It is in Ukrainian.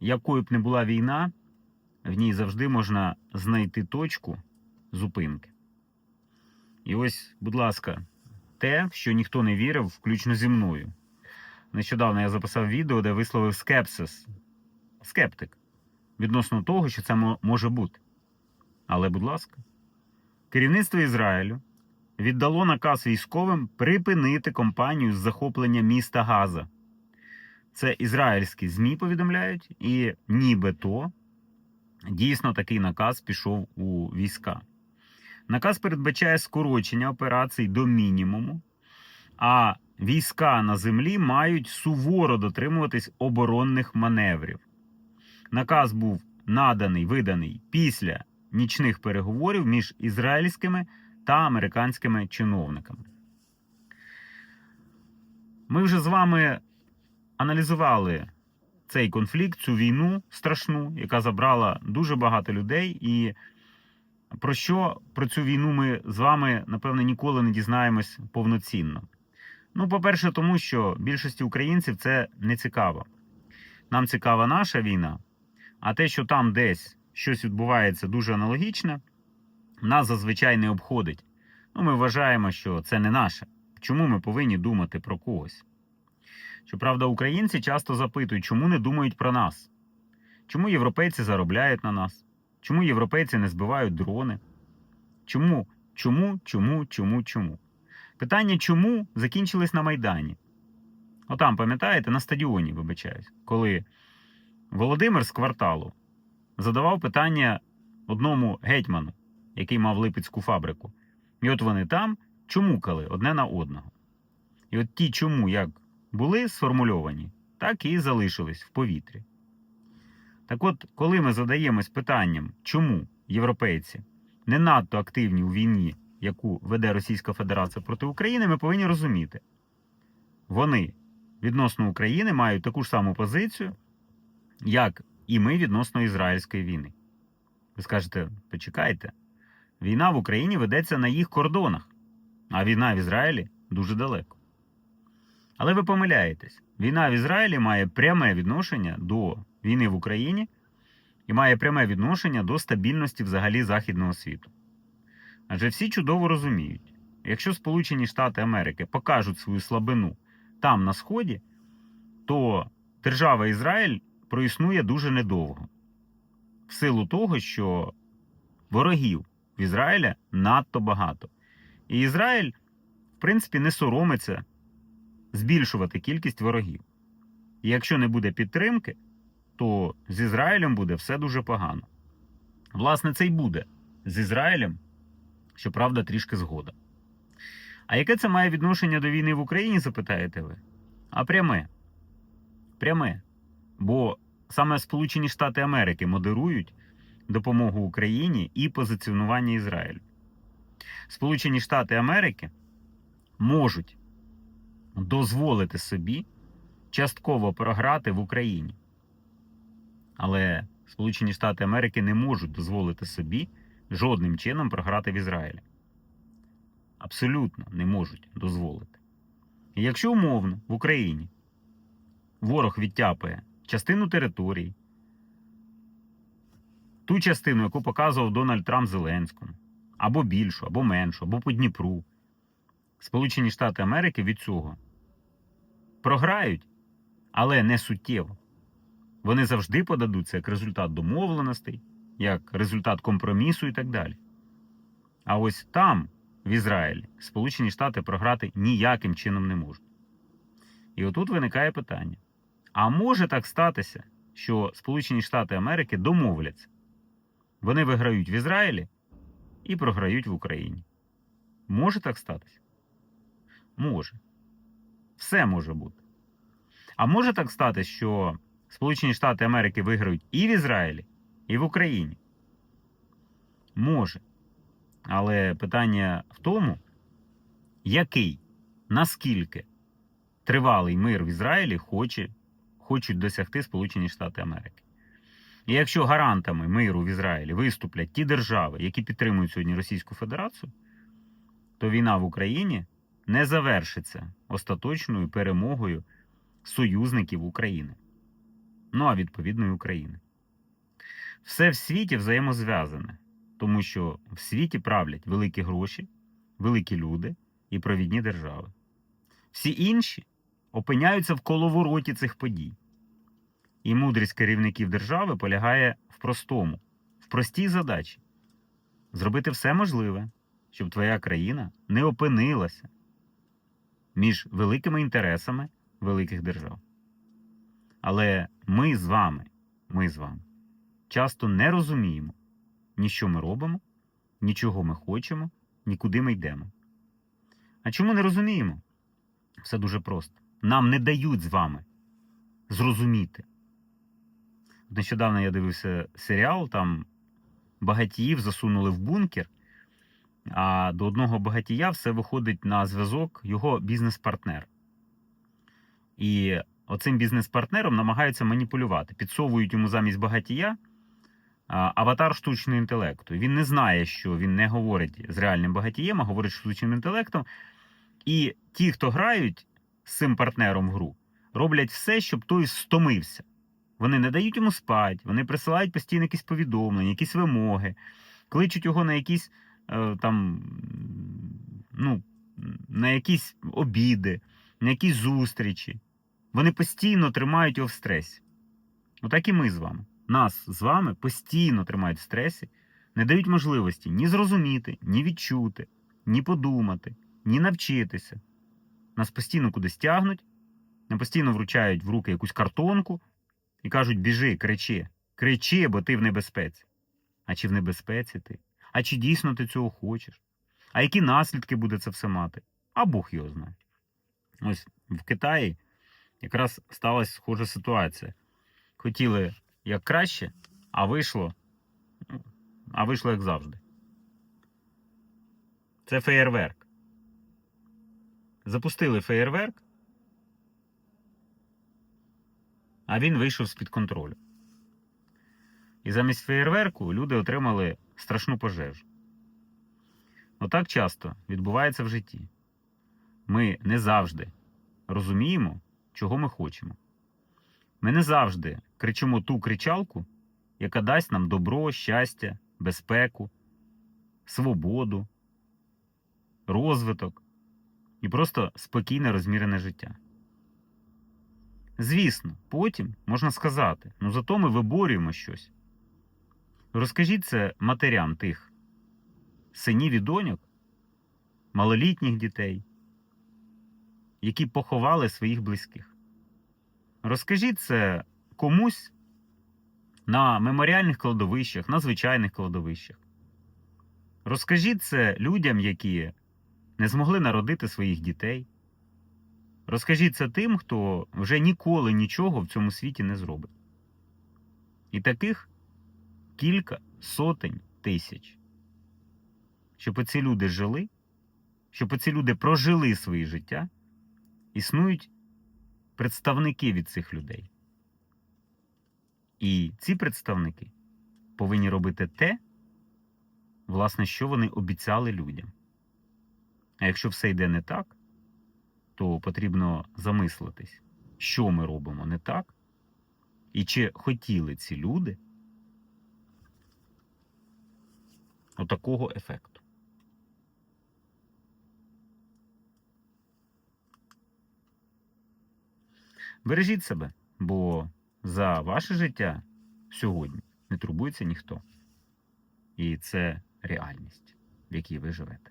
якою б не була війна, в ній завжди можна знайти точку зупинки. І ось, будь ласка, те, в що ніхто не вірив, включно зі мною. Нещодавно я записав відео, де висловив скепсис, скептик відносно того, що це може бути. Але, будь ласка, керівництво Ізраїлю віддало наказ військовим припинити кампанію з захоплення міста Газа. Це ізраїльські ЗМІ повідомляють, і нібито дійсно такий наказ пішов у війська. Наказ передбачає скорочення операцій до мінімуму, а війська на землі мають суворо дотримуватись оборонних маневрів. Наказ був наданий, виданий після нічних переговорів між ізраїльськими та американськими чиновниками. Ми вже з вами аналізували цей конфлікт, цю війну страшну, яка забрала дуже багато людей. І про що про цю війну ми з вами, напевне, ніколи не дізнаємось повноцінно. Ну, по-перше, тому що більшості українців це не цікаво. Нам цікава наша війна, а те, що там десь щось відбувається дуже аналогічне, нас зазвичай не обходить. Ну, ми вважаємо, що це не наше. Чому ми повинні думати про когось? Щоправда, українці часто запитують, чому не думають про нас? Чому європейці заробляють на нас? Чому європейці не збивають дрони? Чому? Чому, чому, чому, чому? Питання чому закінчились на Майдані. Отам, пам'ятаєте, на стадіоні, вибачаюсь, коли Володимир з кварталу задавав питання одному гетьману, який мав липецьку фабрику. І от вони там чомукали одне на одного. І от ті чому як були сформульовані, так і залишились в повітрі. Так от, коли ми задаємось питанням, чому європейці не надто активні у війні, яку веде Російська Федерація проти України, ми повинні розуміти, вони відносно України мають таку ж саму позицію, як і ми відносно ізраїльської війни. Ви скажете, почекайте, війна в Україні ведеться на їх кордонах, а війна в Ізраїлі дуже далеко. Але ви помиляєтесь, війна в Ізраїлі має пряме відношення до війни в Україні і має пряме відношення до стабільності взагалі Західного світу. Адже всі чудово розуміють, якщо Сполучені Штати Америки покажуть свою слабину там на Сході, то держава Ізраїль проіснує дуже недовго. В силу того, що ворогів в Ізраїля надто багато. І Ізраїль, в принципі, не соромиться збільшувати кількість ворогів. І якщо не буде підтримки, то з Ізраїлем буде все дуже погано. Власне, це й буде з Ізраїлем, щоправда, трішки згода. А яке це має відношення до війни в Україні, запитаєте ви? А пряме. Пряме. Бо саме Сполучені Штати Америки модерують допомогу Україні і позиціонування Ізраїлю. Сполучені Штати Америки можуть дозволити собі частково програти в Україні. Але Сполучені Штати Америки не можуть дозволити собі жодним чином програти в Ізраїлі. Абсолютно не можуть дозволити. І якщо умовно в Україні ворог відтяпає частину територій, ту частину, яку показував Дональд Трамп Зеленському, або більшу, або меншу, або по Дніпру, Сполучені Штати Америки від цього програють, але не суттєво. Вони завжди подадуться як результат домовленостей, як результат компромісу і так далі. А ось там, в Ізраїлі, Сполучені Штати програти ніяким чином не можуть. І отут виникає питання: а може так статися, що Сполучені Штати Америки домовляться? Вони виграють в Ізраїлі і програють в Україні. Може так статися? Може. Все може бути. А може так статися, що Сполучені Штати Америки виграють і в Ізраїлі, і в Україні? Може. Але питання в тому, який, наскільки тривалий мир в Ізраїлі хоче, хочуть досягти Сполучені Штати Америки. І якщо гарантами миру в Ізраїлі виступлять ті держави, які підтримують сьогодні Російську Федерацію, то війна в Україні не завершиться остаточною перемогою союзників України. ну а відповідно і України. Все в світі взаємозв'язане, тому що в світі правлять великі гроші, великі люди і провідні держави. Всі інші опиняються в коловороті цих подій. І мудрість керівників держави полягає в простому, в простій задачі зробити все можливе, щоб твоя країна не опинилася між великими інтересами великих держав. Але ми з вами, ми з вами часто не розуміємо, ні що ми робимо, ні чого ми хочемо, ні куди ми йдемо. А чому не розуміємо? Все дуже просто. Нам не дають з вами зрозуміти. Нещодавно я дивився серіал, там багатіїв засунули в бункер, а до одного багатія все виходить на зв'язок його бізнес-партнер. І оцим бізнес-партнером намагаються маніпулювати. Підсовують йому замість багатія аватар штучного інтелекту. Він не знає, що він не говорить з реальним багатієм, а говорить з штучним інтелектом. І ті, хто грають з цим партнером в гру, роблять все, щоб той стомився. Вони не дають йому спати, вони присилають постійно якісь повідомлення, якісь вимоги, кличуть його на якісь там, ну, на якісь обіди, на якісь зустрічі. Вони постійно тримають його в стресі. Отак і ми з вами. Нас з вами постійно тримають в стресі, не дають можливості ні зрозуміти, ні відчути, ні подумати, ні навчитися. Нас постійно кудись тягнуть, нам постійно вручають в руки якусь картонку і кажуть: біжи, кричи, кричи, бо ти в небезпеці. А чи в небезпеці ти? А чи дійсно ти цього хочеш? А які наслідки буде це все мати? А Бог його знає. Ось в Китаї якраз сталася схожа ситуація. Хотіли як краще, а вийшло, ну, а вийшло як завжди. Це феєрверк. Запустили феєрверк, а він вийшов з-під контролю. І замість феєрверку люди отримали страшну пожежу. Отак часто відбувається в житті. Ми не завжди розуміємо, чого ми хочемо. Ми не завжди кричимо ту кричалку, яка дасть нам добро, щастя, безпеку, свободу, розвиток і просто спокійне розмірене життя. Звісно, потім можна сказати, ну зато ми виборюємо щось. Розкажіть це матерям тих синів і доньок, малолітніх дітей, які поховали своїх близьких. Розкажіть це комусь на меморіальних кладовищах, на звичайних кладовищах. Розкажіть це людям, які не змогли народити своїх дітей. Розкажіть це тим, хто вже ніколи нічого в цьому світі не зробить. І таких кілька сотень тисяч. Щоб оці люди жили, щоб оці люди прожили свої життя, існують представники від цих людей. І ці представники повинні робити те, власне, що вони обіцяли людям. А якщо все йде не так, то потрібно замислитись, що ми робимо не так, і чи хотіли ці люди отакого ефекту. Бережіть себе, бо за ваше життя сьогодні не турбується ніхто. І це реальність, в якій ви живете.